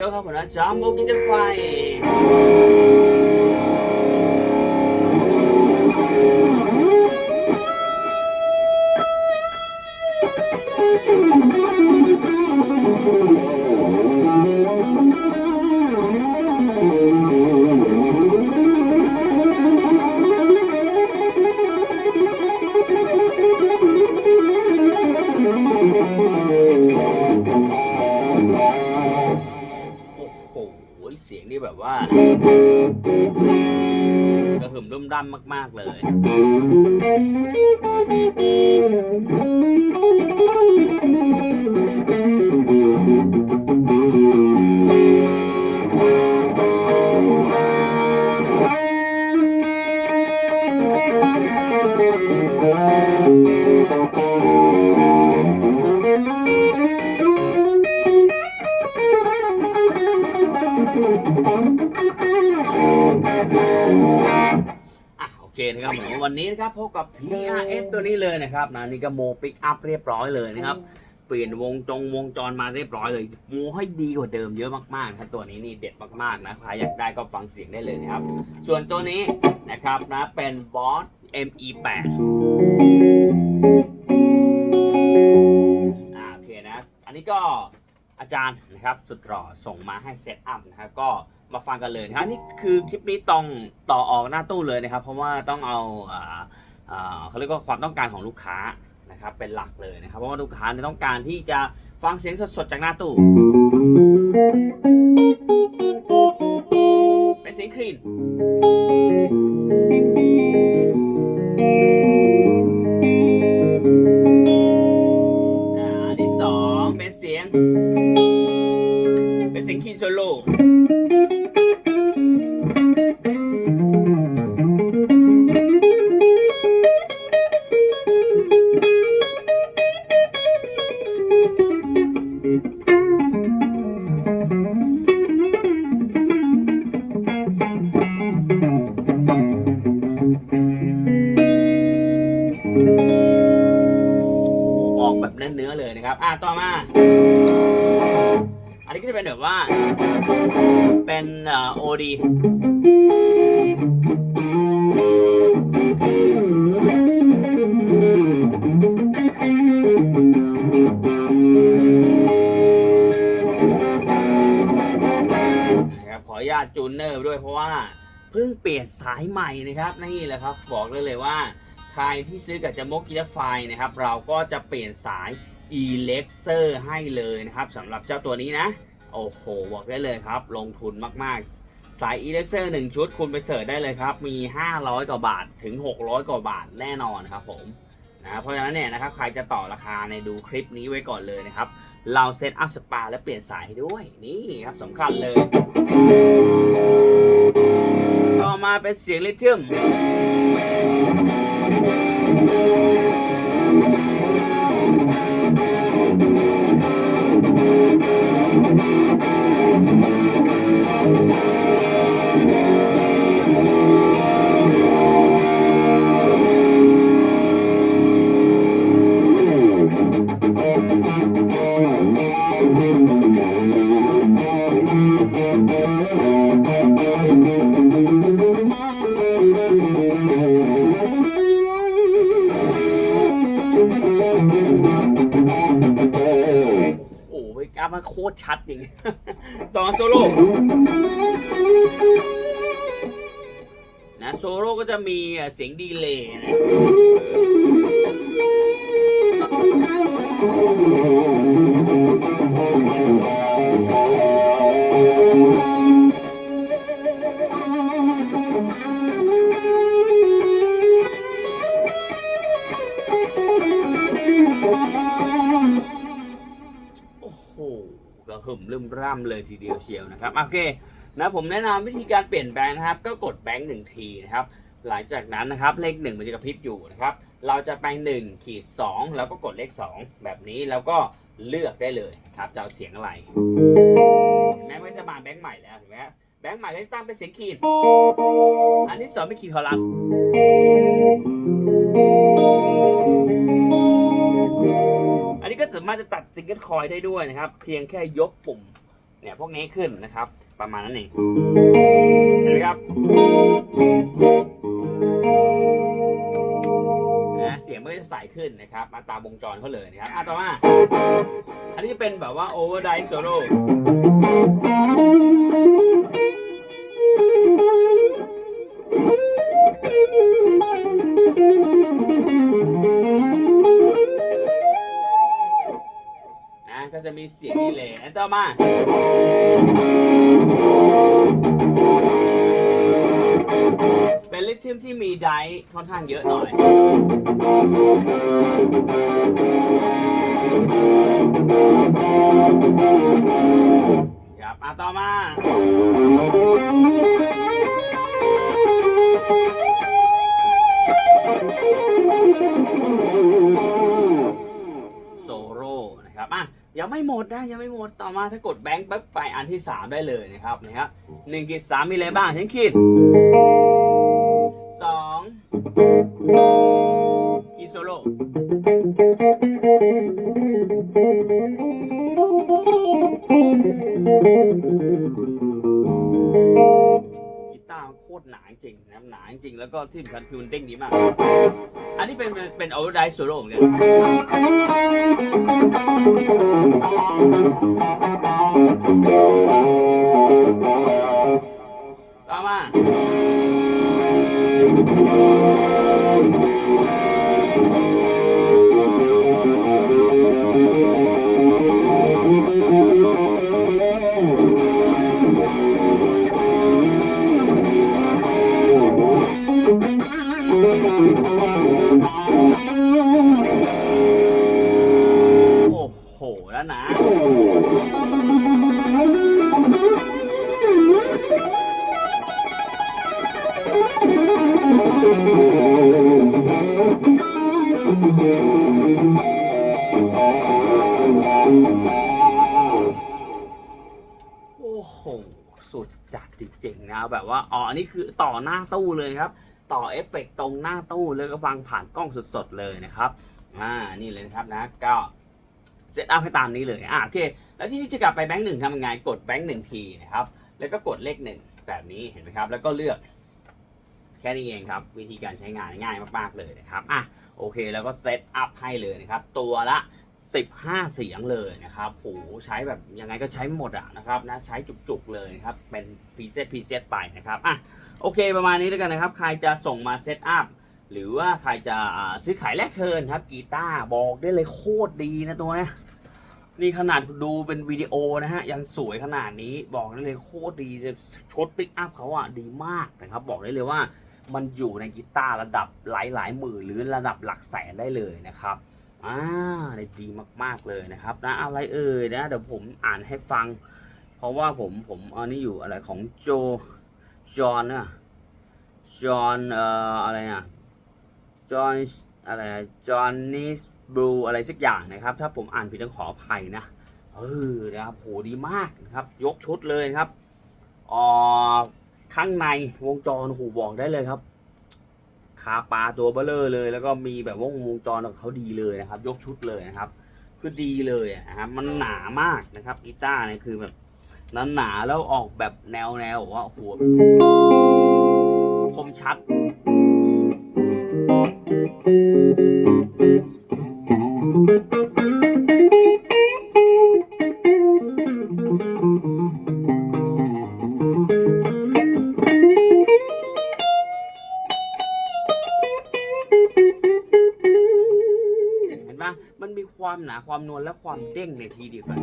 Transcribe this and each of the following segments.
เจ้าครับผมนะจาม ระหึ่มมาก ๆ เลยอ โอเคนะครับผมวันนี้นะครับพบกับ PRS ตัวนี้เลยนะครับนะนี่ก็โมปิกอัพเรียบร้อยเลยนะครับ เปลี่ยนวงจงวงจรมาเรียบร้อยเลยโมให้ดีกว่าเดิมเยอะมากๆนะครับตัวนี้นี่เด็ดมากๆนะใครอยากได้ก็ฟังเสียงได้เลยนะครับ ส่วนตัวนี้นะครับนะเป็นบอส ME8 อ่าโอเคนะ อันนี้ก็อาจารย์นะครับสุดหล่อส่งมาให้เซตอัพนะครับก็ มาฟังกันเลยนะครับนี่คือคลิปนี้ต้องต่อออกหน้าตู้เลยนะครับ เพราะว่าต้องเอาเขาเรียกว่าความต้องการของลูกค้านะครับเป็นหลักเลยนะครับ เพราะว่าลูกค้าต้องการที่จะฟังเสียงสดๆจากหน้าตู้ เป็นเสียงคลีนอันที่สองเป็นเสียง เป็นเสียงคีนโซโล่ ต่อมา อันนี้ก็จะเป็นแบบว่า เป็นโอดีนะครับขออนุญาตจูนเนอร์ด้วยเพราะว่าเพิ่งเปลี่ยนสายใหม่นะครับนี่แหละครับ บอกได้เลยว่าใครที่ซื้อกับจมกกิจไฟนะครับ เราก็จะเปลี่ยนสาย e l e x e r ให้เลยนะครับสำหรับเจ้าตัวนี้นะ โอ้โห บอกได้เลยครับ ลงทุนมากๆ สาย e l e x e r 1 ชุดคุณไปเสิร์ชได้เลยครับ มี 500 กว่าบาทถึง 600 กว่าบาทแน่นอนครับผมนะเพราะฉะนั้นเนี่ยนะครับใครจะต่อราคาในดูคลิปนี้ไว้ก่อนเลยนะครับ เราเซตอัพสปาและเปลี่ยนสายให้ด้วยนี่ครับสำคัญเลย ต่อมาเป็นเสียงลิทึม อ้โหกราฟมันโคตรชัดจริงต่อโซโล่นะโซโล่ก็จะมีเสียงดีเลย์นะโกระหึ่มร่ำเลยทีเดียวเชียวนะครับโอเคนะผมแนะนำวิธีการเปลี่ยนแบงค์นะครับ ก็กดแบงค์หนึ่งทีนะครับ หลังจากนั้นนะครับเลขหนึ่งมันจะกระพริบอยู่นะครับ เราจะแปลงหนึ่งขีดสองแล้วก็กดเลขสองแบบนี้แล้วก็เลือกได้เลยครับจะเอาเสียงอะไรเห็นไหมมันจะมาแบงค์ใหม่แล้วเห็นไหมแบงค์ใหม่ก็จะตั้งเป็นเสียงขีด อันที่สองเป็นขีดคอลัมน์อันนี้ก็สามารถจะตัดซิงเกิลคอยได้ด้วยนะครับ เพียงแค่ยกปุ่มเนี่ยพวกนี้ขึ้นนะครับ ประมาณนั้นเองเห็นไหมครับนะเสียงมันก็จะใสขึ้นนะครับ มาตามวงจรเขาเลยนะครับอะต่อมา อันนี้เป็นแบบว่า overdrive solo นะ ต่อมาเป็นลิทิมที่มีไดค่อนข้างเยอะหน่อย ครับอะต่อมา ม่หมดนะยังไม่หมดต่อมาถ้ากดแบงค์ปั๊บไปอันที่ 3 ได้เลยนะครับนะครับหนึ่งขีดสามมีอะไรบ้างฉันขีดสองขีดโซโล่กีตาร์โคตรหนาจริงนะหนาจริงแล้วก็ที่สำคัญคือมันเด้งดีมาก อันนี้เป็นเป็นเอเวอร์ไดโซโล่เหมือนกัน ต่ โอ้โห สุดจัดจริงๆนะแบบว่าอ๋ออันนี้คือต่อหน้าตู้เลยครับ ต่อเอฟเฟกต์ตรงหน้าตู้แล้วก็ฟังผ่านกล้องสดๆเลยนะครับอ่านี่เลยนะครับนะก็เซตอัพให้ตามนี้เลยอ่าโอเค แล้วที่นี่จะกลับไปแบงค์หนึ่งทำยังไงกดแบงค์หนึ่งทีนะครับ แล้วก็กดเลขหนึ่งแบบนี้เห็นไหมครับ แล้วก็เลือก แค่นี้เองครับ วิธีการใช้งานง่ายมากๆเลยนะครับอะโอเคแล้วก็เซตอัพให้เลยนะครับ ตัวละ 15 เสียงเลยนะครับโหใช้แบบยังไงก็ใช้หมดอะนะครับนะใช้จุกๆเลยนะครับ เป็นพรีเซตพรีเซตไปนะครับอะโอเคประมาณนี้แล้วกันนะครับ ใครจะส่งมาเซตอัพหรือว่าใครจะซื้อขายแลกเทิร์นครับกีตาร์บอกได้เลยโคตรดีนะตัวเนี้ยนี่ขนาดดูเป็นวิดีโอนะฮะ ยังสวยขนาดนี้บอกได้เลยโคตรดีจะชดปิกอัพเขาอะดีมากนะครับ บอกได้เลยว่า มันอยู่ในกีตาร์ระดับหลายหลายหมื่นหรือระดับหลักแสนได้เลยนะครับอ่าดีมากๆเลยนะครับนะอะไรเอ่ยนะเดี๋ยวผมอ่านให้ฟัง เพราะว่าผมผมอันนี้อยู่อะไรของโจจอห์นอะจอห์นเอ่ออะไรอะจอห์นอะไรจอห์นนิสบลูอะไรสักอย่างนะครับ ถ้าผมอ่านผิดต้องขออภัยนะเออนะครับโหดีมากนะครับ ยกชุดเลยครับอ่อ ข้างในวงจรหูบอกได้เลยครับคาปลาตัวเบลเลอร์เลย แล้วก็มีแบบว่าวงจรของเขาดีเลยนะครับ ยกชุดเลยนะครับคือดีเลยอะนะครับมันหนามากนะครับกีตาร์เนี่ยคือแบบนั้นหนาแล้วออกแบบแนวแนวว่าหัวคมชัด ความหนาความนวลและความเด้งในทีเดียวกัน โ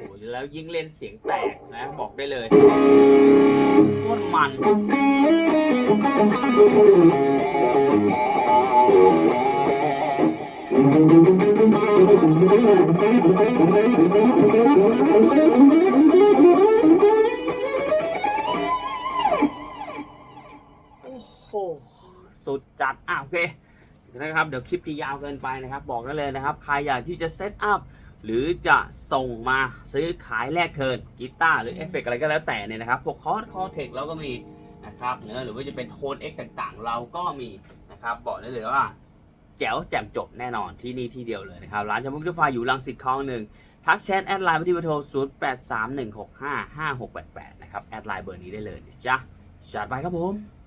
อ้โหแล้วยิ่งเล่นเสียงแตกนะ บอกได้เลยโคตรมัน โอ้โหสุดจัดอะโอเคนะครับเดี๋ยวคลิปที่ยาวเกินไปนะครับ บอกได้เลยนะครับ ใครอยากที่จะเซตอัพหรือจะส่งมาซื้อขายแลกเทิร์นกีตาร์หรือเอฟเฟกต์อะไรก็แล้วแต่เนี่ยนะครับพวกคอร์สคอเทคเราก็มีนะครับเนื้อหรือว่าจะเป็นโทนเอ็กต่างๆ เราก็มีนะครับบอกได้เลยว่า จ๋วแจ่มจบแน่นอนที่นี่ที่เดียวเลยนะครับ ร้านจามุกทุกไฟอยู่รังสิตคลองหนึ่งทักแชทแอดไลน์ไปที่เบอร์โทร 0 8 3 1 6 5 5 6 8 8 นะครับ แอดไลน์เบอร์นี้ได้เลยจ้ะจัดไปครับผม